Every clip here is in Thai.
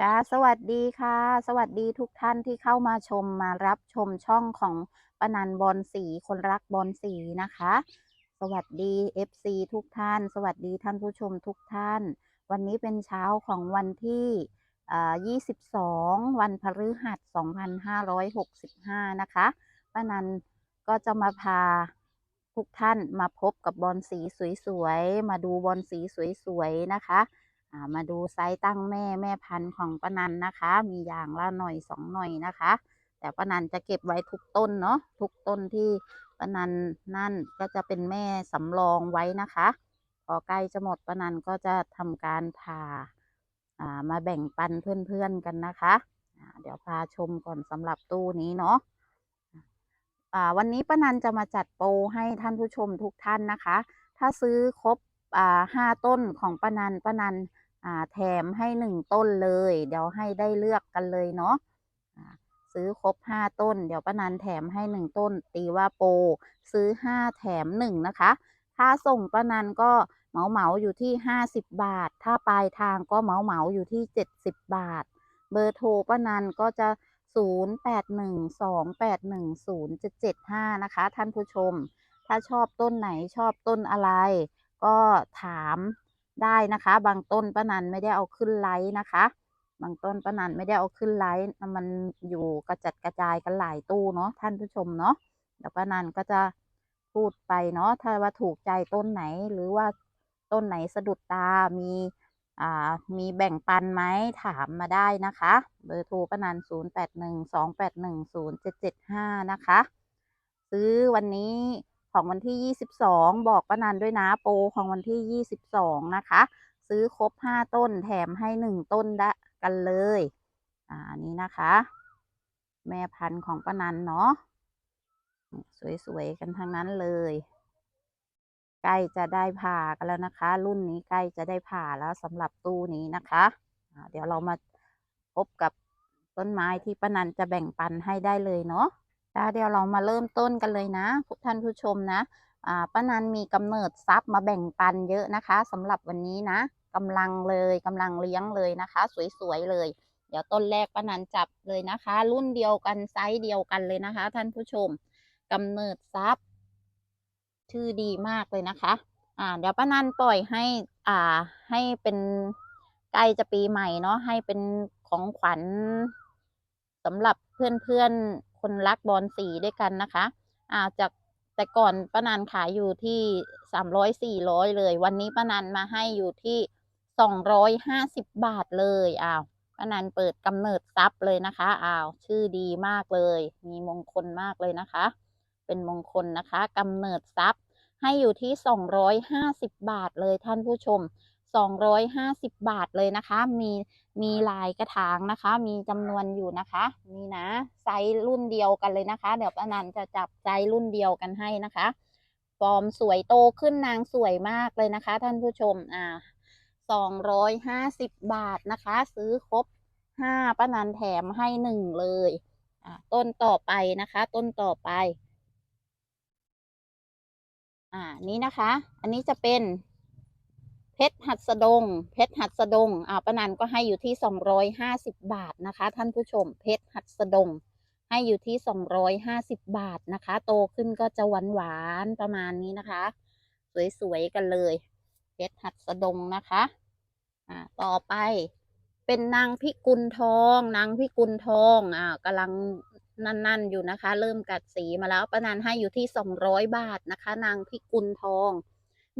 จ้าสวัสดีค่ะ สวัสดีทุกท่านที่เข้ามาชมมารับชมช่องของปนันบอลสีคนรักบอลสีนะคะ สวัสดี FC ทุกท่าน สวัสดีท่านผู้ชมทุกท่าน วันนี้เป็นเช้าของวันที่ 22 วันพฤหัส 2565 นะคะปนันก็จะมาพาทุกท่านมาพบกับบอลสีสวยๆ มาดูบอลสีสวยๆ นะคะ มาดูไซส์ตั้งแม่แม่พันธุ์ของป้านันนะคะ มีอย่างละหน่อยสองหน่อยนะคะ แต่ป้านันจะเก็บไว้ทุกต้นเนาะทุกต้นที่ป้านันนั่นก็จะเป็นแม่สำรองไว้นะคะ พอใกล้จะหมดป้านันก็จะทำการผ่าอ่ามาแบ่งปันเพื่อนๆกันนะคะเดี๋ยวพาชมก่อนสำหรับตู้นี้เนาะวันนี้ป้านันจะมาจัดโปรให้ท่านผู้ชมทุกท่านนะคะ ถ้าซื้อครบห้าต้นของป้านันป้านัน แถมให้หนึ่งต้นเลย เดี๋ยวให้ได้เลือกกันเลยเนาะซื้อครบห้าต้น เดี๋ยวป้านันแถมให้หนึ่งต้น ตีว่าโปรซื้อห้าแถมหนึ่งนะคะค่าส่งป้านันก็เหมาเหมาอยู่ที่ห้าสิบบาท ถ้าปลายทางก็เหมาเหมาอยู่ที่เจ็ดสิบบาท เบอร์โทรป้านันก็จะศูนย์แปดหนึ่งสองแปดหนึ่งศูนย์เจ็ดเจ็ดห้านะคะ ท่านผู้ชม ถ้าชอบต้นไหนชอบต้นอะไร ก็ถาม ได้นะคะ บางต้นป้านันไม่ได้เอาขึ้นไลฟ์นะคะ บางต้นป้านันไม่ได้เอาขึ้นไลฟ์มันอยู่กระจัดกระจายกันหลายตู้เนาะท่านผู้ชมเนาะเดี๋ยวป้านันก็จะพูดไปเนาะถ้าว่าถูกใจต้นไหนหรือว่าต้นไหนสะดุดตามีอ่ามีแบ่งปันไหมถามมาได้นะคะ เบอร์โทรป้านัน0 8 1 2 8 1 0 7 7 5 นะคะ ซื้อวันนี้ ของวันที่ 22 บอกป้านันด้วยนะโปรของวันที่ 22 นะคะ ซื้อครบ 5 ต้นแถมให้ 1 ต้นได้กันเลย อ่านี่นะคะ แม่พันธุ์ของป้านันเนาะสวยๆกันทั้งนั้นเลยใกล้จะได้ผ่ากันแล้วนะคะ รุ่นนี้ใกล้จะได้ผ่าแล้วสำหรับตู้นี้นะคะเดี๋ยวเรามาพบกับต้นไม้ที่ป้านันจะแบ่งปันให้ได้เลยเนาะ จ้าเดี๋ยวเรามาเริ่มต้นกันเลยนะท่านผู้ชมนะอ่าป้านันมีกำเนิดทรัพย์มาแบ่งปันเยอะนะคะสำหรับวันนี้นะกำลังเลยกำลังเลี้ยงเลยนะคะ สวยๆเลย เดี๋ยวต้นแรกป้านันจับเลยนะคะ รุ่นเดียวกันไซส์เดียวกันเลยนะคะ ท่านผู้ชมกำเนิดทรัพย์ชื่อดีมากเลยนะคะอ่าเดี๋ยวป้านันปล่อยให้อ่าให้เป็นใกล้จะปีใหม่เนาะให้เป็นของขวัญสำหรับเพื่อนๆ คนรักบอลสีด้วยกันนะคะอ่าจากแต่ก่อนป้านันขายอยู่ที่สามร้อยสี่ร้อยเลย วันนี้ป้านันมาให้อยู่ที่สองร้อยห้าสิบบาทเลยอ้าวป้านันเปิดกำเนิดทรัพย์เลยนะคะอ้าวชื่อดีมากเลย มีมงคลมากเลยนะคะ เป็นมงคลนะคะกำเนิดทรัพย์ให้อยู่ที่250บาทเลยท่านผู้ชม 250 บาทเลยนะคะ มีมีลายกระถางนะคะ มีจำนวนอยู่นะคะนี่นะไซส์รุ่นเดียวกันเลยนะคะ เดี๋ยวป้านันจะจับไซส์รุ่นเดียวกันให้นะคะฟอร์มสวยโตขึ้นนางสวยมากเลยนะคะ ท่านผู้ชมอ่า250บาทนะคะ ซื้อครบ5ป้านันแถมให้หนึ่งเลยอ่าต้นต่อไปนะคะ ต้นต่อไป อ่านี้นะคะ อันนี้จะเป็น เพชรหัสดง เพชรหัสดงอ่าป้านันก็ให้อยู่ที่สองร้อยห้าสิบบาทนะคะ ท่านผู้ชม เพชรหัสดง ให้อยู่ที่สองร้อยห้าสิบบาทนะคะ โตขึ้นก็จะหวานหวานๆประมาณนี้นะคะ สวยๆกันเลย เพชรหัสดงนะคะอ่าต่อไปเป็นนางพิกุลทอง นางพิกุลทองอ่ากำลังนั่นๆอยู่นะคะ เริ่มกัดสีมาแล้วประนันให้อยู่ที่สองร้อยบาทนะคะ นางพิกุลทอง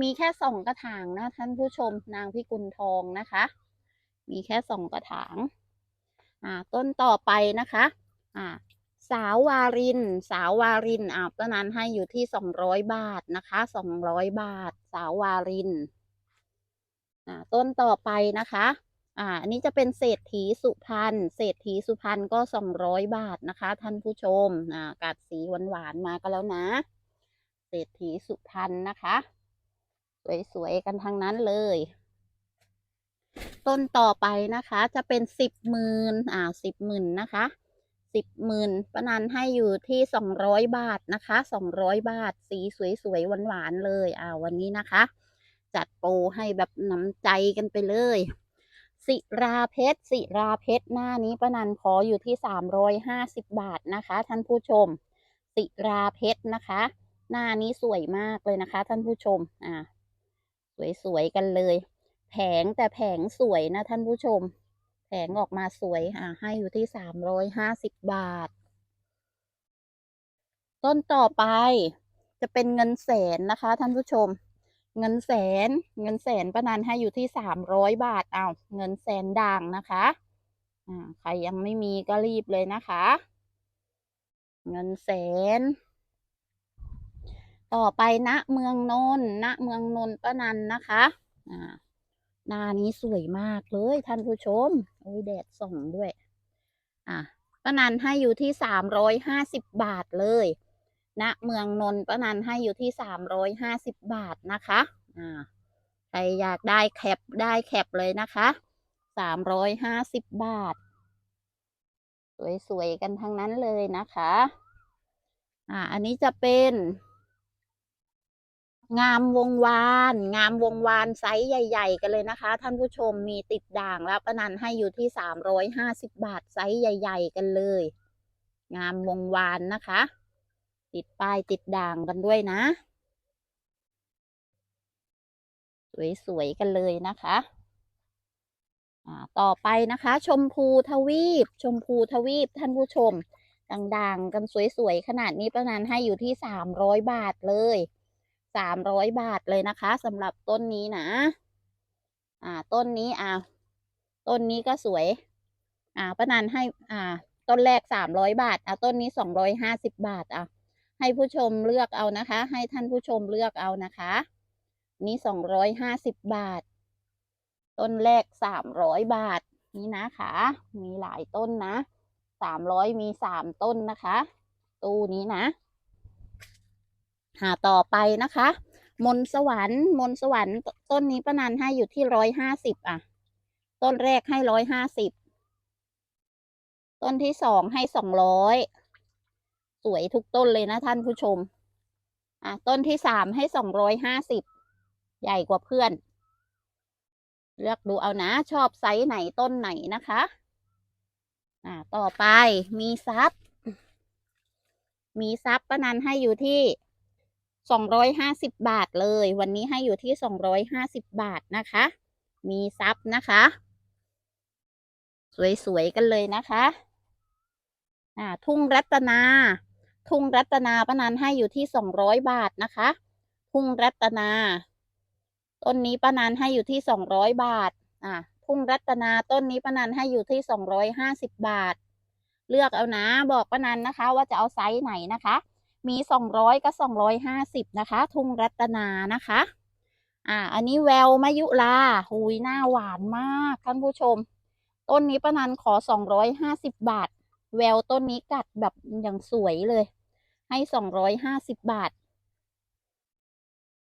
มีแค่สองกระถางนะท่านผู้ชมนางพิกุลทองนะคะ มีแค่สองกระถาง อ่า ต้นต่อไปนะคะ อ่า สาววาริน สาววารินอ่าประนันให้อยู่ที่สองร้อยบาทนะคะสองร้อยบาท สาววาริน อ่า ต้นต่อไปนะคะอ่าอันนี้จะเป็นเศรษฐีสุพรรณ เศรษฐีสุพรรณก็สองร้อยบาทนะคะ ท่านผู้ชม อ่า กัดสีหวานๆมาก็แล้วนะ เศรษฐีสุพรรณนะคะ สวยๆกันทั้งนั้นเลย ต้นต่อไปนะคะ จะเป็นสิบหมื่นอ่าสิบหมื่นนะคะสิบหมื่นประนันให้อยู่ที่สองร้อยบาทนะคะสองร้อยบาท สีสวยๆหวานๆเลยอ่าวันนี้นะคะ จัดโปรให้แบบน้ำใจกันไปเลยศิราเพชรศิราเพชรหน้านี้ป้านันขออยู่ที่สามร้อยห้าสิบบาทนะคะ ท่านผู้ชมศิราเพชรนะคะ หน้านี้สวยมากเลยนะคะ ท่านผู้ชมอ่า สวยๆกันเลย แผงแต่แผงสวยนะท่านผู้ชม แผงออกมาสวยอ่าให้อยู่ที่สามร้อยห้าสิบบาท ต้นต่อไปจะเป็นเงินแสนนะคะ ท่านผู้ชม เงินแสนเงินแสนประนันให้อยู่ที่สามร้อยบาทเอาเงินแสนด่างนะคะอ่าใครยังไม่มีก็รีบเลยนะคะ เงินแสน ต่อไปณเมืองนนท์ณเมืองนนท์ป้านันนะคะอ่าหน้านี้สวยมากเลยท่านผู้ชม โอ้ยแดดส่องด้วย อะป้านันให้อยู่ที่สามร้อยห้าสิบบาทเลยณเมืองนนท์ป้านันให้อยู่ที่สามร้อยห้าสิบบาทนะคะ อ่า ใครอยากได้แคปได้แคปเลยนะคะสามร้อยห้าสิบบาท สวยๆกันทั้งนั้นเลยนะคะ อ่า อันนี้จะเป็น งามวงวาน งามวงวานไซส์ใหญ่ ๆ กันเลยนะคะ ท่านผู้ชมมีติดด่างแล้วป้านันให้อยู่ที่สามร้อยห้าสิบบาทไซส์ใหญ่ ๆ กันเลย งามวงวานนะคะ ติดป้ายติดด่างกันด้วยนะ สวย ๆ กันเลยนะคะอ่าต่อไปนะคะ ชมพูทวีป ชมพูทวีปท่านผู้ชมด่างๆกันสวย ๆ ขนาดนี้ป้านันให้อยู่ที่สามร้อยบาทเลย สามร้อยบาทเลยนะคะสำหรับต้นนี้นะ อ่า ต้นนี้อ่า ต้นนี้ก็สวย อ่าป้านันให้ อ่า ต้นแรกสามร้อยบาทอ่าต้นนี้สองร้อยห้าสิบบาทอะให้ผู้ชมเลือกเอานะคะ ให้ท่านผู้ชมเลือกเอานะคะ นี่สองร้อยห้าสิบบาท ต้นแรกสามร้อยบาท นี่นะคะ มีหลายต้นนะสามร้อยมีสามต้นนะคะ ตู้นี้นะ หาต่อไปนะคะ มนสวรรค์ มนสวรรค์ตต้นนี้ป้านันให้อยู่ที่ร้อยห้าสิบอะ ต้นแรกให้ร้อยห้าสิบต้นที่สองให้สองร้อยสวยทุกต้นเลยนะท่านผู้ชม อะต้นที่สามให้สองร้อยห้าสิบใหญ่กว่าเพื่อน เลือกดูเอานะชอบไซส์ไหนต้นไหนนะคะ อ่าต่อไปมีซับ มีซับป้านันให้อยู่ที่ สองร้อยห้าสิบบาทเลย วันนี้ให้อยู่ที่สองร้อยห้าสิบบาทนะคะ มีซับนะคะ สวย ๆ กันเลยนะคะอ่าทุ่งรัตนา ทุ่งรัตนาป้านันให้อยู่ที่สองร้อยบาทนะคะ ทุ่งรัตนาต้นนี้ป้านันให้อยู่ที่สองร้อยบาทอ่าทุ่งรัตนาต้นนี้ป้านันให้อยู่ที่สองร้อยห้าสิบบาท เลือกเอานะ บอกป้านันนะคะ ว่าจะเอาไซส์ไหนนะคะ มีสองร้อยกับสองร้อยห้าสิบนะคะ ทุ่งรัตนานะคะ อ่า อันนี้แววมายุลาหุยหน้าหวานมากท่านผู้ชม ต้นนี้ป้านันขอสองร้อยห้าสิบบาท แววต้นนี้กัดแบบอย่างสวยเลย ให้สองร้อยห้าสิบบาท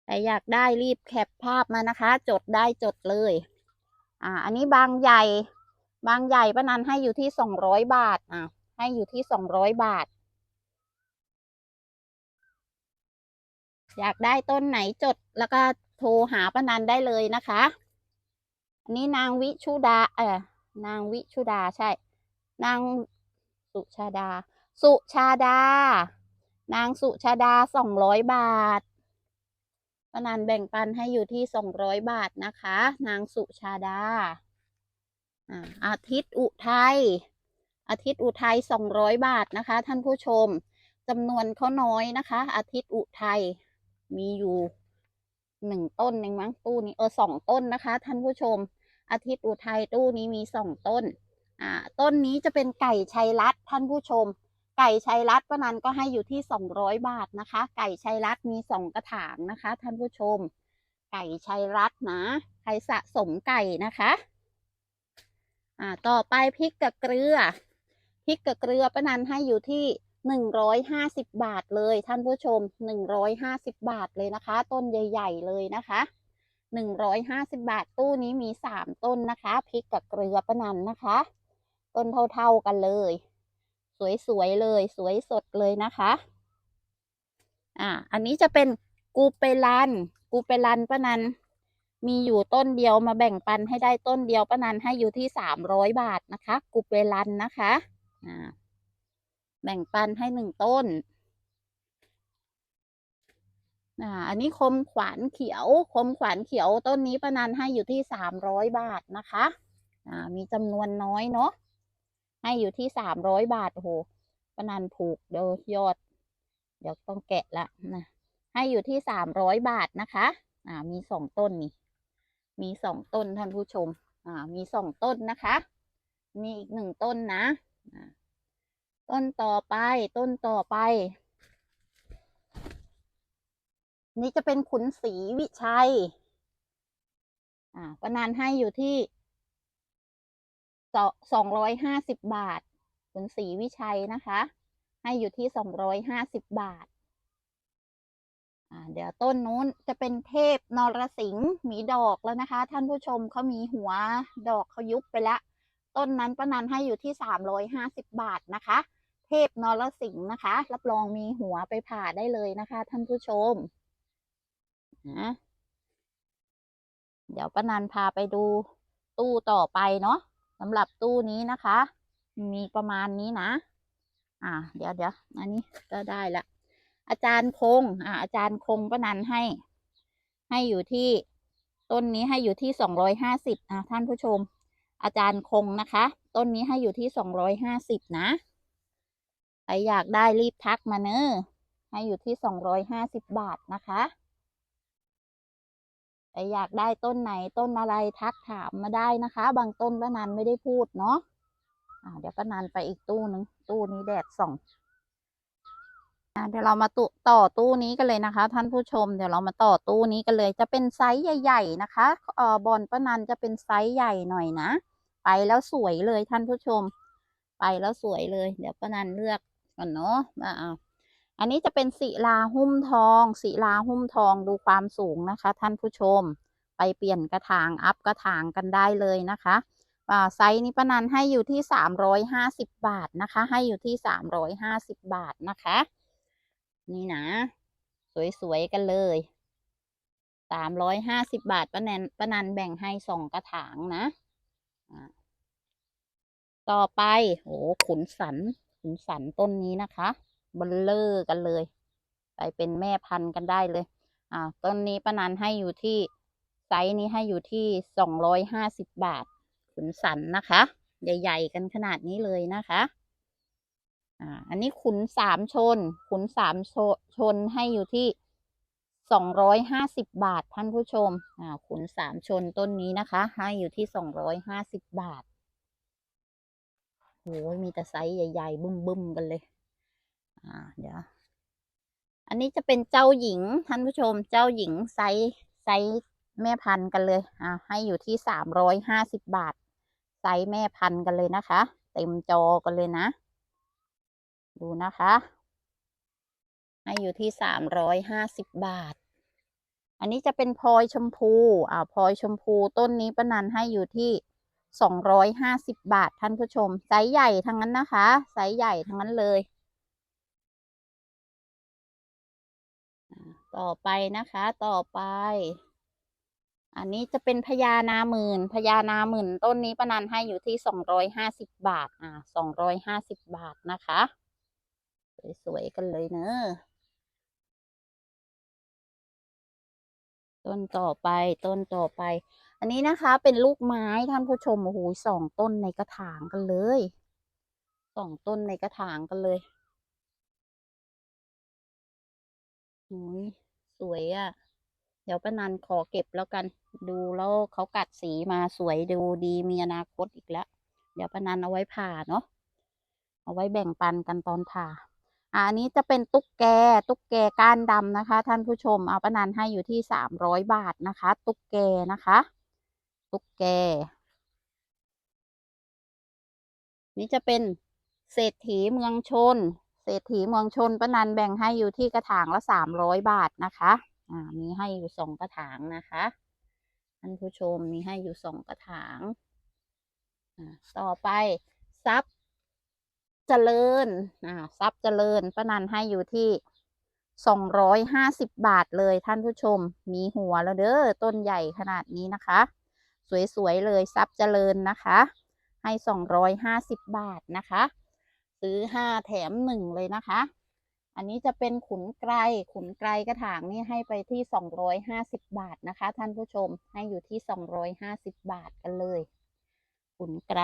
แต่อยากได้รีบแคปภาพมานะคะ จดได้จดเลย อ่า อันนี้บางใหญ่ บางใหญ่ป้านันให้อยู่ที่สองร้อยบาท อ่าให้อยู่ที่สองร้อยบาท อยากได้ต้นไหนจดแล้วก็โทรหาป้านันได้เลยนะคะ อันนี้นางวิชุดา เออนางวิชุดาใช่ นางสุชาดา สุชาดา นางสุชาดาสองร้อยบาทป้านันแบ่งปันให้อยู่ที่สองร้อยบาทนะคะ นางสุชาดาอ่าอาทิตย์อุทัยอาทิตย์อุทัยสองร้อยบาทนะคะ ท่านผู้ชมจำนวนเขาน้อยนะคะ อาทิตย์อุทัย มีอยู่หนึ่งต้นเองมั้งตู้นี้เออสองต้นนะคะ ท่านผู้ชม อาทิตย์อุทัยตู้นี้มีสองต้น อ่า ต้นนี้จะเป็นไก่ชัยรัตท่านผู้ชม ไก่ชัยรัตป้านันก็ให้อยู่ที่สองร้อยบาทนะคะ ไก่ชัยรัตมีสองกระถางนะคะ ท่านผู้ชม ไก่ชัยรัตน์นะใครสะสมไก่นะคะ อ่า ต่อไปพริกกับเกลือพริกกับเกลือป้านันให้อยู่ที่ หนึ่งร้อยห้าสิบบาทเลยท่านผู้ชมหนึ่งร้อยห้าสิบบาทเลยนะคะ ต้นใหญ่ ๆ เลยนะคะหนึ่งร้อยห้าสิบบาทตู้นี้มีสามต้นนะคะพริกกับเกลือป้านันนะคะ ต้นเท่าๆกันเลย สวยๆเลย สวยสดเลยนะคะอ่าอันนี้จะเป็นกูเปรันกูเปรันป้านันมีอยู่ต้นเดียวมาแบ่งปันให้ได้ต้นเดียวป้านันให้อยู่ที่สามร้อยบาทนะคะกุบเวลันนะคะอ่า แบ่งปันให้หนึ่งต้นอ่าอันนี้คมขวานเขียว คมขวานเขียวต้นนี้ป้านันให้อยู่ที่สามร้อยบาทนะคะอ่ามีจำนวนน้อยเนาะให้อยู่ที่สามร้อยบาทโอ้โหป้านันผูกเดี๋ยวยอด เดี๋ยวต้องแกะละนะให้อยู่ที่สามร้อยบาทนะคะอ่ามีสองต้นนี่ มีสองต้นท่านผู้ชม อ่า มีสองต้นนะคะ มีอีกหนึ่งต้นนะอ่า ต้นต่อไป ต้นต่อไป นี่จะเป็นขุนศรีวิชัย อ่าประนานให้อยู่ที่สองร้อยห้าสิบบาท ขุนศรีวิชัยนะคะ ให้อยู่ที่สองร้อยห้าสิบบาทอ่าเดี๋ยวต้นนู้นจะเป็นเทพนรสิงห์มีดอกแล้วนะคะ ท่านผู้ชมเขามีหัวดอกเขายุบไปแล้ว ต้นนั้นประนันให้อยู่ที่สามร้อยห้าสิบบาทนะคะ เทพนรสิงห์นะคะ รับรองมีหัวไปผ่าได้เลยนะคะ ท่านผู้ชมนะเดี๋ยวป้านันพาไปดูตู้ต่อไปเนาะสำหรับตู้นี้นะคะ มีประมาณนี้นะ อ่า เดี๋ยวเดี๋ยวอันนี้ก็ได้ละ อาจารย์คง อ่า อาจารย์คงป้านันให้ ให้อยู่ที่ต้นนี้ให้อยู่ที่สองร้อยห้าสิบอ่าท่านผู้ชม อาจารย์คงนะคะ ต้นนี้ให้อยู่ที่สองร้อยห้าสิบนะ ใครอยากได้รีบทักมาเนอะให้อยู่ที่สองร้อยห้าสิบบาทนะคะแต่อยากได้ต้นไหนต้นอะไรทักถามมาได้นะคะ บางต้นป้านันไม่ได้พูดเนาะอ่าเดี๋ยวป้านันไปอีกตู้หนึ่งตู้นี้แดดส่องเดี๋ยวเรามาตุต่อตู้นี้กันเลยนะคะ ท่านผู้ชมเดี๋ยวเรามาต่อตู้นี้กันเลย จะเป็นไซส์ใหญ่ ๆ นะคะเออบอลป้านันจะเป็นไซส์ใหญ่หน่อยนะ ไปแล้วสวยเลยท่านผู้ชม ไปแล้วสวยเลย เดี๋ยวป้านันเลือกก่อนเนาะมาเอาอันนี้จะเป็นศิลาหุ้มทองศิลาหุ้มทองดูความสูงนะคะ ท่านผู้ชม ไปเปลี่ยนกระถางอัพกระถางกันได้เลยนะคะอ่าไซส์นี้ป้านันให้อยู่ที่สามร้อยห้าสิบบาทนะคะ ให้อยู่ที่สามร้อยห้าสิบบาทนะคะ นี่นะ สวยๆกันเลยสามร้อยห้าสิบบาทป้านันป้านันแบ่งให้สองกระถางนะ ต่อไปโอ้ขุนสัน ขุนสันต้นนี้นะคะบลเลอร์กันเลย ไปเป็นแม่พันธุ์กันได้เลย อ่า ต้นนี้ป้านันให้อยู่ที่ไซส์นี้ให้อยู่ที่สองร้อยห้าสิบบาท ขุนสันนะคะ ใหญ่ ๆ กันขนาดนี้เลยนะคะ อ่า อันนี้ขุนสามชน ขุนสามชชนให้อยู่ที่ สองร้อยห้าสิบบาทท่านผู้ชมอ่าขุนสามชนต้นนี้นะคะ ให้อยู่ที่สองร้อยห้าสิบบาทโอ้ยมีแต่ไซส์ใหญ่ ๆ บึ้มๆกันเลย อ่า เดี๋ยว อันนี้จะเป็นเจ้าหญิงท่านผู้ชม เจ้าหญิงไซส์ไซส์แม่พันธุ์กันเลย อ่า ให้อยู่ที่สามร้อยห้าสิบบาท ไซส์แม่พันธุ์กันเลยนะคะ เต็มจอกันเลยนะ ดูนะคะ ให้อยู่ที่สามร้อยห้าสิบบาท อันนี้จะเป็นพลอยชมพูอ่าพลอยชมพูต้นนี้ป้านันให้อยู่ที่สองร้อยห้าสิบบาทท่านผู้ชมไซส์ใหญ่ทั้งนั้นนะคะไซส์ใหญ่ทั้งนั้นเลย ต่อไปนะคะต่อไป อันนี้จะเป็นพญานาหมื่นพญานาหมื่นต้นนี้ป้านันให้อยู่ที่สองร้อยห้าสิบบาท อ่าสองร้อยห้าสิบบาทนะคะ สวยๆกันเลยเนอะ ต้นต่อไปต้นต่อไป อันนี้นะคะเป็นลูกไม้ท่านผู้ชมโอ้โหสองต้นในกระถางกันเลยสองต้นในกระถางกันเลยโอ้ยสวยอะ่ะ เดี๋ยวป้านันขอเก็บแล้วกัน ดูแล้วเขากัดสีมาสวยดูดีมีอนาคตอีกแล้ว เดี๋ยวป้านันเอาไว้ผ่าเนาะเอาไว้แบ่งปันกันตอนผ่า อันนี้จะเป็นตุ๊กแก ตุ๊กแกก้านดำนะคะ ท่านผู้ชม เอาป้านันให้อยู่ที่สามร้อยบาทนะคะ ตุ๊กแกนะคะ ตุ๊กแก นี่จะเป็นเศรษฐีเมืองชน เศรษฐีเมืองชนป้านันแบ่งให้อยู่ที่กระถางละสามร้อยบาทนะคะ อ่า มีให้อยู่สองกระถางนะคะ ท่านผู้ชมมีให้อยู่สองกระถางอ่าต่อไปทรัพย์ เจริญอ่าทรัพย์เจริญป้านันให้อยู่ที่สองร้อยห้าสิบบาทเลยท่านผู้ชม มีหัวแล้วเด้อต้นใหญ่ขนาดนี้นะคะ สวยๆเลยซับเจริญนะคะ ให้สองร้อยห้าสิบบาทนะคะ ซื้อห้าแถมหนึ่งเลยนะคะ อันนี้จะเป็นขุนไกรขุนไกรกระถางนี่ให้ไปที่สองร้อยห้าสิบบาทนะคะ ท่านผู้ชมให้อยู่ที่สองร้อยห้าสิบบาทกันเลย ขุนไกร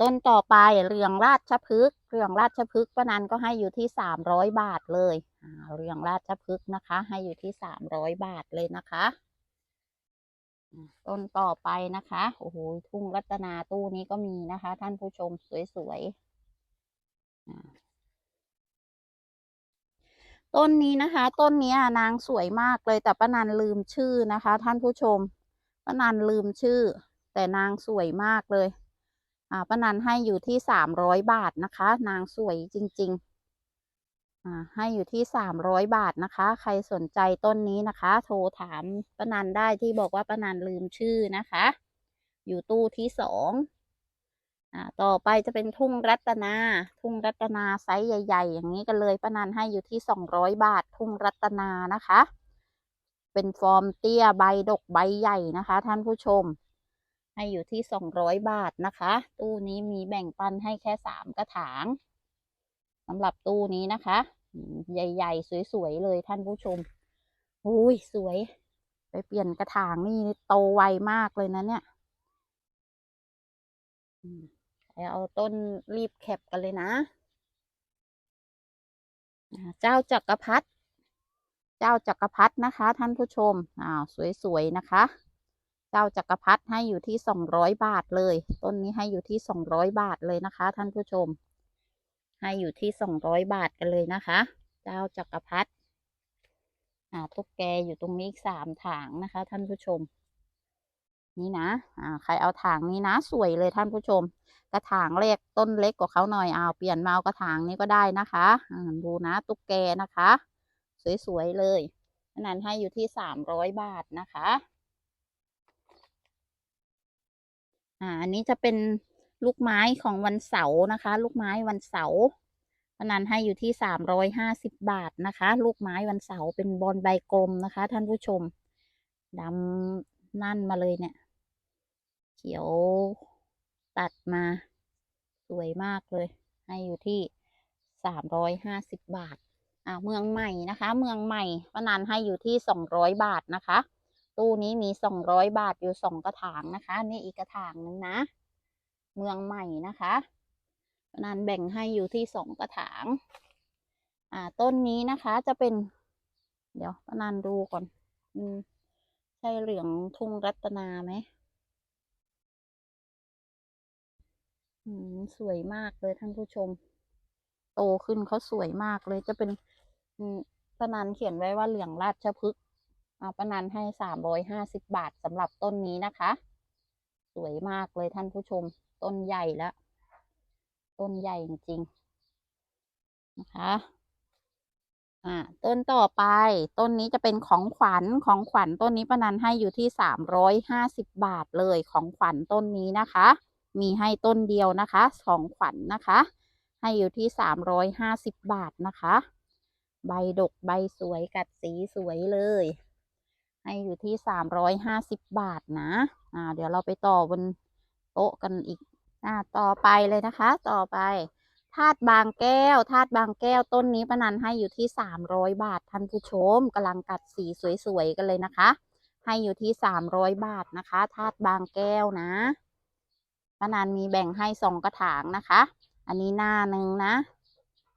ต้นต่อไปเรืองราชพฤกษ์เรืองราชพฤกษ์ป้านันก็ให้อยู่ที่สามร้อยบาทเลยเรืองราชพฤกษ์นะคะ ให้อยู่ที่สามร้อยบาทเลยนะคะต้นต่อไปนะคะโอ้โหทุ่งรัตนาตู้นี้ก็มีนะคะ ท่านผู้ชมสวยๆต้นนี้นะคะ ต้นนี้นางสวยมากเลยแต่ป้านันลืมชื่อนะคะ ท่านผู้ชมป้านันลืมชื่อ แต่นางสวยมากเลย อ่าป้านันให้อยู่ที่สามร้อยบาทนะคะ นางสวยจริง ๆ อ่า ให้อยู่ที่สามร้อยบาทนะคะ ใครสนใจต้นนี้นะคะ โทรถามป้านันได้ที่บอกว่าป้านันลืมชื่อนะคะ อยู่ตู้ที่สองอ่าต่อไปจะเป็นทุ่งรัตนา ทุ่งรัตนาไซส์ใหญ่ ๆ อย่างนี้กันเลยป้านันให้อยู่ที่สองร้อยบาท ทุ่งรัตนานะคะ เป็นฟอร์มเตี้ยใบดกใบใหญ่นะคะ ท่านผู้ชม ให้อยู่ที่สองร้อยบาทนะคะ ตู้นี้มีแบ่งปันให้แค่สามกระถางสำหรับตู้นี้นะคะ ใหญ่ๆ สวยๆ เลยท่านผู้ชมอุ้ยสวย ไปเปลี่ยนกระถางนี่โตไวมากเลยนะเนี่ยไปเอาต้นรีบแคปกันเลยนะ เจ้าจักรพรรดิ เจ้าจักรพรรดินะคะ ท่านผู้ชม อ้าว สวยๆ นะคะ จ้าจักรพรรดิให้อยู่ที่สองร้อยบาทเลย ต้นนี้ให้อยู่ที่สองร้อยบาทเลยนะคะ ท่านผู้ชม ให้อยู่ที่สองร้อยบาทกันเลยนะคะ เจ้าจักรพรรดิอ่าตุ๊กแกอยู่ตรงนี้อีกสามถางนะคะ ท่านผู้ชม นี่นะ อ่า ใครเอาถางนี้นะ สวยเลยท่านผู้ชม กระถางเล็กต้นเล็กกว่าเขาหน่อยเอาเปลี่ยนมาเอากระถางนี้ก็ได้นะคะอ่าดูนะ ตุ๊กแกนะคะ สวยๆเลยนนั้นให้อยู่ที่สามร้อยบาทนะคะ อ่าอันนี้จะเป็นลูกไม้ของวันเสาร์นะคะ ลูกไม้วันเสาร์พนันให้อยู่ที่สามร้อยห้าสิบบาทนะคะ ลูกไม้วันเสาร์เป็นบอลใบกลมนะคะ ท่านผู้ชมดำนั่นมาเลยเนี่ย เขียวตัดมาสวยมากเลย ให้อยู่ที่สามร้อยห้าสิบบาทอ่าเมืองใหม่นะคะ เมืองใหม่พนันให้อยู่ที่สองร้อยบาทนะคะ ตู้นี้มีสองร้อยบาทอยู่สองกระถางนะคะ นี่อีกกระถางนึงนะ เมืองใหม่นะคะนันแบ่งให้อยู่ที่สองกระถาง อ่า ต้นนี้นะคะจะเป็น เดี๋ยวปนันดูก่อน อืม ใช่เหลืองทุ่งรัตนาไหมอืม สวยมากเลยท่านผู้ชม โตขึ้นเขาสวยมากเลยจะเป็น อืมปนันเขียนไว้ว่าเหลืองราชพฤกษ เอาปนันให้สามร้อยห้าสิบบาทสำหรับต้นนี้นะคะ สวยมากเลยท่านผู้ชม ต้นใหญ่แล้ว ต้นใหญ่จริงๆนะคะอ่าต้นต่อไป ต้นนี้จะเป็นของขวัญของขวัญต้นนี้ปนันให้อยู่ที่สามร้อยห้าสิบบาทเลยของขวัญต้นนี้นะคะ มีให้ต้นเดียวนะคะของขวัญนะคะ ให้อยู่ที่สามร้อยห้าสิบบาทนะคะ ใบดกใบสวยกัดสีสวยเลย ให้อยู่ที่สามร้อยห้าสิบบาทนะอ่าเดี๋ยวเราไปต่อบนโต๊ะกันอีกอ่าต่อไปเลยนะคะ ต่อไปธาตุบางแก้วธาตุบางแก้วต้นนี้ปนันให้อยู่ที่สามร้อยบาทท่านผู้ชมกำลังกัดสีสวยๆกันเลยนะคะ ให้อยู่ที่สามร้อยบาทนะคะธาตุบางแก้วนะปนันมีแบ่งให้สองกระถางนะคะ อันนี้หน้าหนึ่งนะ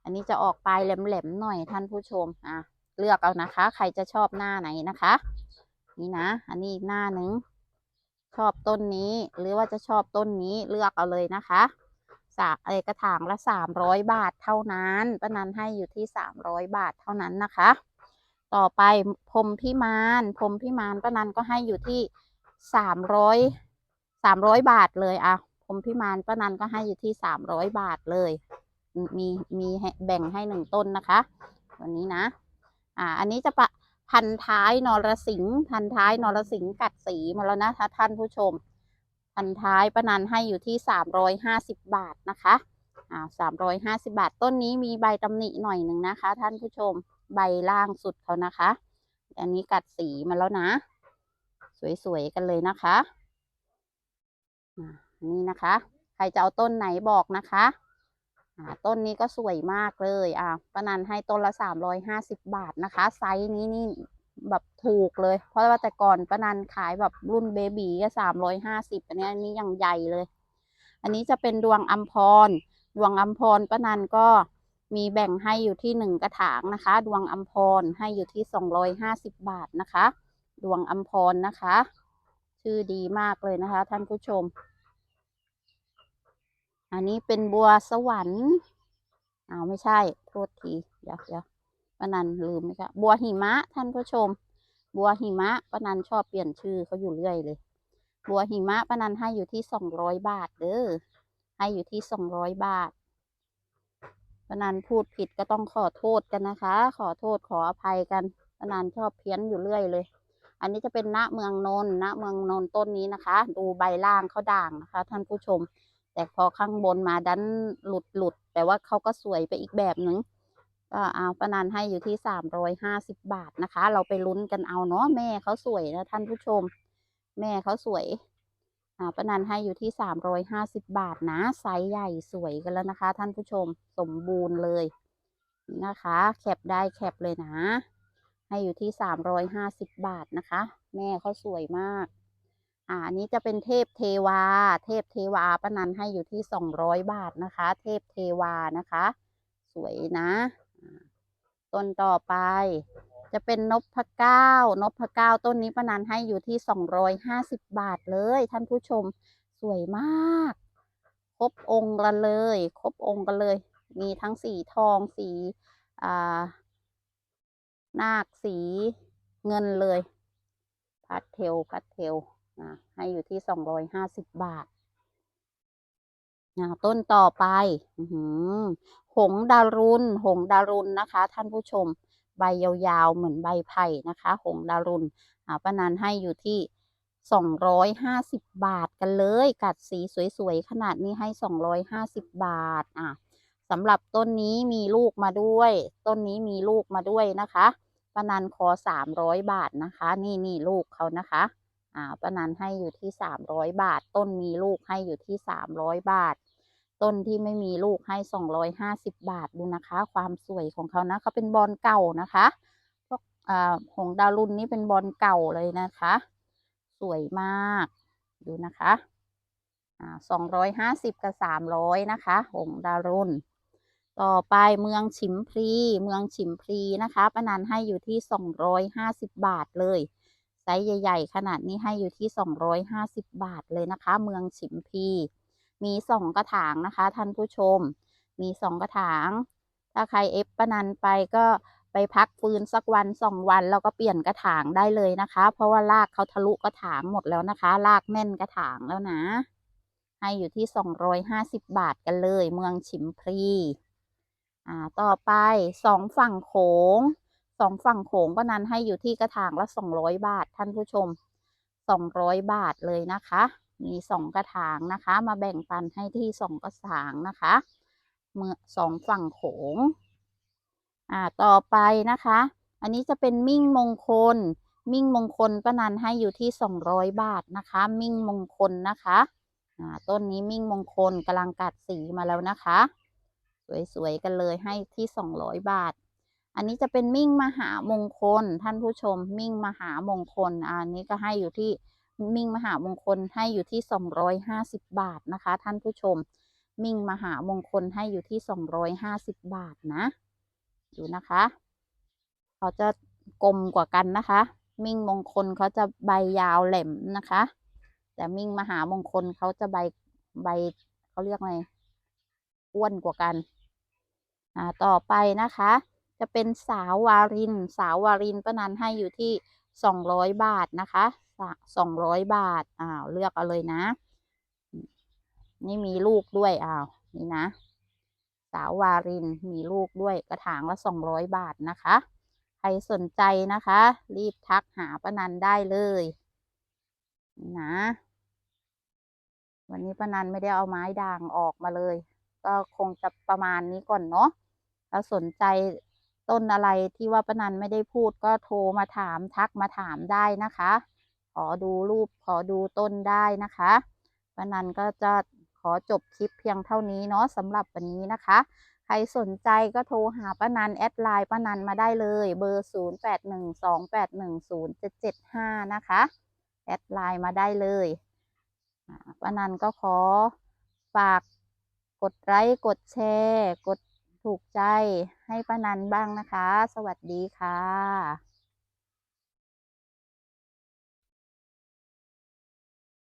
อันนี้จะออกปลายแหลมๆหน่อยท่านผู้ชมอะเลือกเอานะคะ ใครจะชอบหน้าไหนนะคะ นี่นะ อันนี้อีกหน้าหนึ่งชอบต้นนี้ หรือว่าจะชอบต้นนี้เลือกเอาเลยนะคะสาเอกระถางละสามร้อยบาทเท่านั้นป้านันให้อยู่ที่สามร้อยบาทเท่านั้นนะคะ ต่อไปพรมพิมานพรมพิมานป้านันก็ให้อยู่ที่สามร้อยสามร้อยบาทเลยอะพรมพิมานป้านันก็ให้อยู่ที่สามร้อยบาทเลย มีมีแบ่งให้หนึ่งต้นนะคะ วันนี้นะ อ่า อันนี้จะปะ พันท้ายนรสิงห์พันท้ายนรสิงห์กัดสีมาแล้วนะคะท่านผู้ชม พันท้ายประนันให้อยู่ที่สามร้อยห้าสิบบาทนะคะอ่าสามร้อยห้าสิบาท ต้นนี้มีใบตำหนิหน่อยหนึ่งนะคะ ท่านผู้ชมใบล่างสุดเขานะคะ อันนี้กัดสีมาแล้วนะ สวยๆกันเลยนะคะนี่นะคะ ใครจะเอาต้นไหนบอกนะคะ ต้นนี้ก็สวยมากเลยอ่าปนันให้ต้นละสามร้อยห้าสิบบาทนะคะ ไซส์นี้นี่แบบถูกเลย เพราะว่าแต่ก่อนปนันขายแบบรุ่นเบบีก็สามร้อยห้าสิบอันนี้อันนี้ยังใหญ่เลย อันนี้จะเป็นดวงอัมพร ดวงอัมพรปนันก็มีแบ่งให้อยู่ที่หนึ่งกระถางนะคะ ดวงอัมพรให้อยู่ที่สองร้อยห้าสิบบาทนะคะ ดวงอัมพรนะคะ ชื่อดีมากเลยนะคะท่านผู้ชม อันนี้เป็นบัวสวรรค์อ้าวไม่ใช่โทษทีเดี๋ยวเดี๋ยวป้านันลืมไหมคะบัวหิมะท่านผู้ชม บัวหิมะป้านันชอบเปลี่ยนชื่อเขาอยู่เรื่อยเลย บัวหิมะป้านันให้อยู่ที่สองร้อยบาทเด้อให้อยู่ที่สองร้อยบาทป้านันพูดผิดก็ต้องขอโทษกันนะคะ ขอโทษขออภัยกันป้านันชอบเพี้ยนอยู่เรื่อยเลย อันนี้จะเป็นณเมืองนนท์ณเมืองนนท์ต้นนี้นะคะ ดูใบล่างเขาด่างนะคะ ท่านผู้ชม แต่พอข้างบนมาดันหลุดหลุด แต่ว่าเขาก็สวยไปอีกแบบหนึ่งก็เอาประนันให้อยู่ที่สามร้อยห้าสิบบาทนะคะ เราไปลุ้นกันเอาเนาะแม่เขาสวยนะท่านผู้ชม แม่เขาสวยอ่าประนันให้อยู่ที่สามร้อยห้าสิบบาทนะไซส์ใหญ่สวยกันแล้วนะคะ ท่านผู้ชมสมบูรณ์เลยนะคะ แคปได้แคปเลยนะ ให้อยู่ที่สามร้อยห้าสิบบาทนะคะ แม่เขาสวยมาก อ่าอันนี้จะเป็นเทพเทวา เทพเทวาป้านันให้อยู่ที่สองร้อยบาทนะคะ เทพเทวานะคะ สวยนะต้นต่อไป จะเป็นนพเก้านพเก้าต้นนี้ป้านันให้อยู่ที่สองร้อยห้าสิบบาทเลย ท่านผู้ชมสวยมาก ครบองค์กันเลย ครบองค์กันเลย มีทั้งสีทองสีอ่านาคสีเงินเลย พัดเทลพัดเทล ให้อยู่ที่สองร้อยห้าสิบบาทอ่าต้นต่อไปหหงดารุณหงดารุณนะคะ ท่านผู้ชม ใบยาวๆ เหมือนใบไผ่นะคะ หงดารุณป้านันให้อยู่ที่สองร้อยห้าสิบบาทกันเลย กัดสีสวยๆ ขนาดนี้ให้สองร้อยห้าสิบบาท อะสำหรับต้นนี้มีลูกมาด้วย ต้นนี้มีลูกมาด้วยนะคะป้านันขอสามร้อยบาทนะคะ นี่นี่ลูกเขานะคะ อ่าป้านันให้อยู่ที่สามร้อยบาท ต้นมีลูกให้อยู่ที่สามร้อยบาท ต้นที่ไม่มีลูกให้สองร้อยห้าสิบบาทดูนะคะ ความสวยของเขานะเขาเป็นบอลเก่านะคะพวกอ่าหงดารุณนี่เป็นบอลเก่าเลยนะคะ สวยมากดูนะคะอ่าสองร้อยห้าสิบกับสามร้อยนะคะหงดารุณต่อไปเมืองฉิมพลีเมืองฉิมพลีนะคะป้านันให้อยู่ที่สองร้อยห้าสิบบาทเลย ไซส์ใหญ่ ๆ ขนาดนี้ให้อยู่ที่สองร้อยห้าสิบบาทเลยนะคะ เมืองฉิมพี มีสองกระถางนะคะ ท่านผู้ชม มีสองกระถาง ถ้าใครเอฟปนันไปก็ไปพักฟื้นสักวันสองวันแล้วก็เปลี่ยนกระถางได้เลยนะคะ เพราะว่ารากเขาทะลุกระถางหมดแล้วนะคะรากแน่นกระถางแล้วนะ ให้อยู่ที่สองร้อยห้าสิบบาทกันเลย เมืองฉิมพีอ่า ต่อไปสองฝั่งโขง สองฝั่งโขงก็นั้นให้อยู่ที่กระถางละสองร้อยบาทท่านผู้ชมสองร้อยบาทเลยนะคะ มีสองกระถางนะคะ มาแบ่งปันให้ที่สองกระถางนะคะเมื่อสองฝั่งโขงอ่าต่อไปนะคะ อันนี้จะเป็นมิ่งมงคล มิ่งมงคลป้านันให้อยู่ที่สองร้อยบาทนะคะ มิ่งมงคลนะคะอ่าต้นนี้มิ่งมงคลกำลังกัดสีมาแล้วนะคะ สวยๆกันเลยให้ที่สองร้อยบาท อันนี้จะเป็นมิ่งมหามงคลท่านผู้ชม มิ่งมหามงคล อันนี้ก็ให้อยู่ที่มิ่งมหามงคลให้อยู่ที่สองร้อยห้าสิบบาทนะคะ ท่านผู้ชม มิ่งมหามงคลให้อยู่ที่สองร้อยห้าสิบบาทนะดูนะคะเขาจะกลมกว่ากันนะคะ มิ่งมงคลเขาจะใบยาวแหลมนะคะ แต่มิ่งมหามงคลเขาจะใบใบเขาเรียกไงอ้วนกว่ากัน อ่าต่อไปนะคะ จะเป็นสาววาริน สาววารินป้านันให้อยู่ที่สองร้อยบาทนะคะสองร้อยบาทอ้าวเลือกเอาเลยนะ นี่มีลูกด้วยอ้าวนี่นะ สาววารินมีลูกด้วยกระถางละสองร้อยบาทนะคะ ใครสนใจนะคะ รีบทักหาป้านันได้เลยนี่นะ วันนี้ป้านันไม่ได้เอาไม้ด่างออกมาเลย ก็คงจะประมาณนี้ก่อนเนาะถ้าสนใจ ต้นอะไรที่ว่าป้านันไม่ได้พูดก็โทรมาถามทักมาถามได้นะคะ ขอดูรูปขอดูต้นได้นะคะป้านันก็จะขอจบคลิปเพียงเท่านี้เนาะสำหรับวันนี้นะคะ ใครสนใจก็โทรหาป้านันแอดไลน์ป้านันมาได้เลยเบอร์ 0 8 1 2 8 1 0 7 7 5 นะคะ แอดไลน์มาได้เลยป้านันก็ขอฝากกดไลค์กดแชร์ กดถูกใจ ให้ป้านันบ้างนะคะ สวัสดีค่ะ